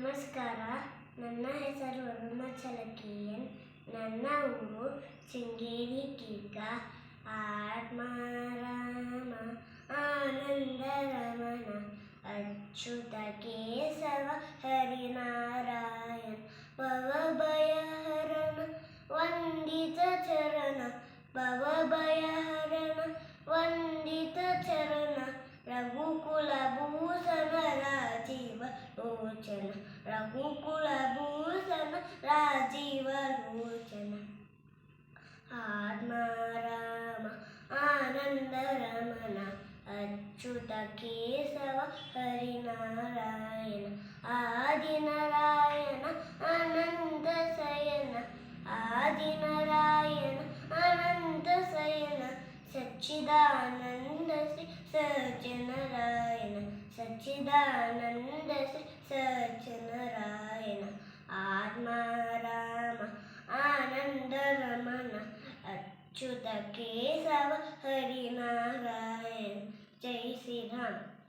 ನಮಸ್ಕಾರ ನನ್ನ ಹೆಸರು ಅರುಣಾಚಲಕೀಯನ್ ನನ್ನ ಊರು ಶೃಂಗೇರಿ ಕೀಗ ಆತ್ಮಾರಾಮ ಆನಂದ ರಮಣ ಅಚ್ಯುತ ಕೇಶವ ಹರಿನಾರಾಯಣ ಭವಭಯಹರಣ ವಂದಿತ ಚರಣ ಭವಭಯಹರಣ లోచన రఘుకుల భూషణ రాజీవ లోచన ఆత్మారామ ఆనంద రమణ అచ్యుత కేశవ హరినారాయణ ఆదినారాయణ అనంత శయన ఆదినారాయణ అనంత శయన సచ్చిదానంద శ్రీ సజ్జనరాయణ सच्चिदानन्द चुद सब हरि नारायण। जय श्री राम।